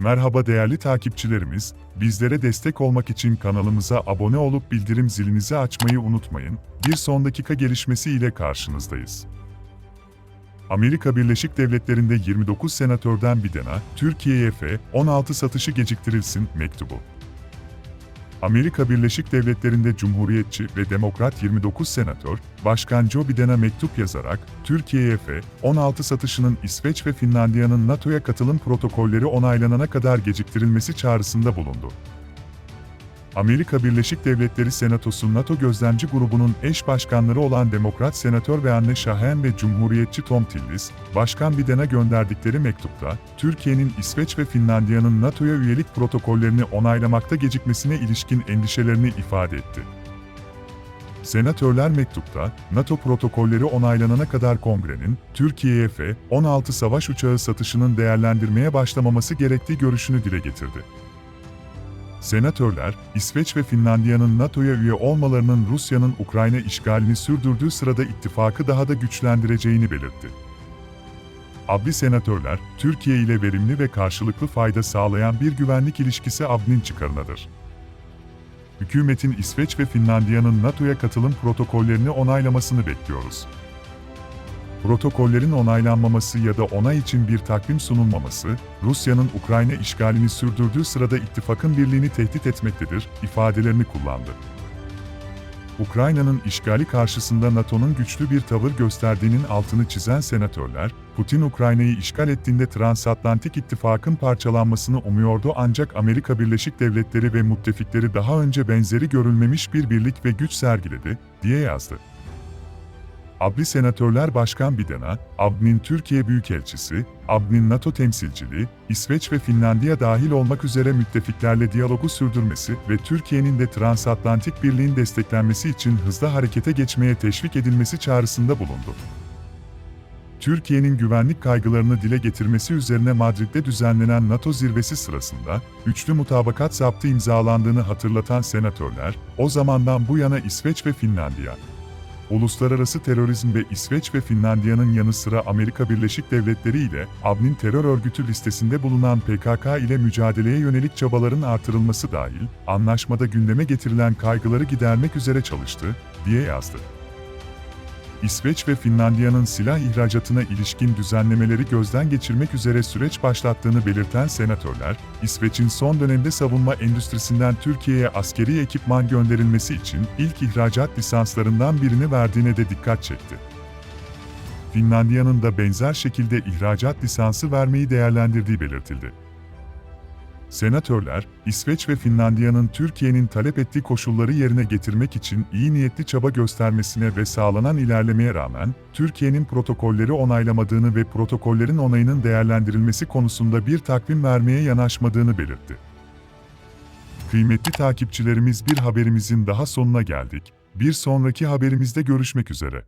Merhaba değerli takipçilerimiz, bizlere destek olmak için kanalımıza abone olup bildirim zilinizi açmayı unutmayın. Bir son dakika gelişmesi ile karşınızdayız. Amerika Birleşik Devletleri'nde 29 senatörden Biden'a, Türkiye'ye F-16 satışı geciktirilsin mektubu. Amerika Birleşik Devletleri'nde Cumhuriyetçi ve Demokrat 29 senatör, Başkan Joe Biden'a mektup yazarak, Türkiye'ye F-16 satışının İsveç ve Finlandiya'nın NATO'ya katılım protokolleri onaylanana kadar geciktirilmesi çağrısında bulundu. Amerika Birleşik Devletleri Senatosu NATO Gözlemci Grubu'nun eş başkanları olan Demokrat Senatör ve Anne Şahen ve Cumhuriyetçi Tom Tillis, Başkan Biden'a gönderdikleri mektupta, Türkiye'nin İsveç ve Finlandiya'nın NATO'ya üyelik protokollerini onaylamakta gecikmesine ilişkin endişelerini ifade etti. Senatörler mektupta, NATO protokolleri onaylanana kadar Kongre'nin, Türkiye'ye F-16 savaş uçağı satışının değerlendirmeye başlamaması gerektiği görüşünü dile getirdi. Senatörler, İsveç ve Finlandiya'nın NATO'ya üye olmalarının Rusya'nın Ukrayna işgalini sürdürdüğü sırada ittifakı daha da güçlendireceğini belirtti. Abdi senatörler, Türkiye ile verimli ve karşılıklı fayda sağlayan bir güvenlik ilişkisi ABD'nin çıkarınadır. Hükümetin İsveç ve Finlandiya'nın NATO'ya katılım protokollerini onaylamasını bekliyoruz. Protokollerin onaylanmaması ya da onay için bir takvim sunulmaması, Rusya'nın Ukrayna işgalini sürdürdüğü sırada ittifakın birliğini tehdit etmektedir, ifadelerini kullandı. Ukrayna'nın işgali karşısında NATO'nun güçlü bir tavır gösterdiğinin altını çizen senatörler, Putin Ukrayna'yı işgal ettiğinde transatlantik ittifakın parçalanmasını umuyordu ancak Amerika Birleşik Devletleri ve müttefikleri daha önce benzeri görülmemiş bir birlik ve güç sergiledi, diye yazdı. ABD Senatörler Başkan Biden'a, ABD'nin Türkiye Büyükelçisi, ABD'nin NATO temsilciliği, İsveç ve Finlandiya dahil olmak üzere müttefiklerle diyalogu sürdürmesi ve Türkiye'nin de transatlantik birliğin desteklenmesi için hızlı harekete geçmeye teşvik edilmesi çağrısında bulundu. Türkiye'nin güvenlik kaygılarını dile getirmesi üzerine Madrid'de düzenlenen NATO zirvesi sırasında, üçlü mutabakat zaptı imzalandığını hatırlatan senatörler, o zamandan bu yana İsveç ve Finlandiya, uluslararası terörizm ve İsveç ve Finlandiya'nın yanı sıra Amerika Birleşik Devletleri ile ABD'nin terör örgütü listesinde bulunan PKK ile mücadeleye yönelik çabaların artırılması dahil, anlaşmada gündeme getirilen kaygıları gidermek üzere çalıştı, diye yazdı. İsveç ve Finlandiya'nın silah ihracatına ilişkin düzenlemeleri gözden geçirmek üzere süreç başlattığını belirten senatörler, İsveç'in son dönemde savunma endüstrisinden Türkiye'ye askeri ekipman gönderilmesi için ilk ihracat lisanslarından birini verdiğine de dikkat çekti. Finlandiya'nın da benzer şekilde ihracat lisansı vermeyi değerlendirdiği belirtildi. Senatörler, İsveç ve Finlandiya'nın Türkiye'nin talep ettiği koşulları yerine getirmek için iyi niyetli çaba göstermesine ve sağlanan ilerlemeye rağmen, Türkiye'nin protokolleri onaylamadığını ve protokollerin onayının değerlendirilmesi konusunda bir takvim vermeye yanaşmadığını belirtti. Kıymetli takipçilerimiz bir haberimizin daha sonuna geldik. Bir sonraki haberimizde görüşmek üzere.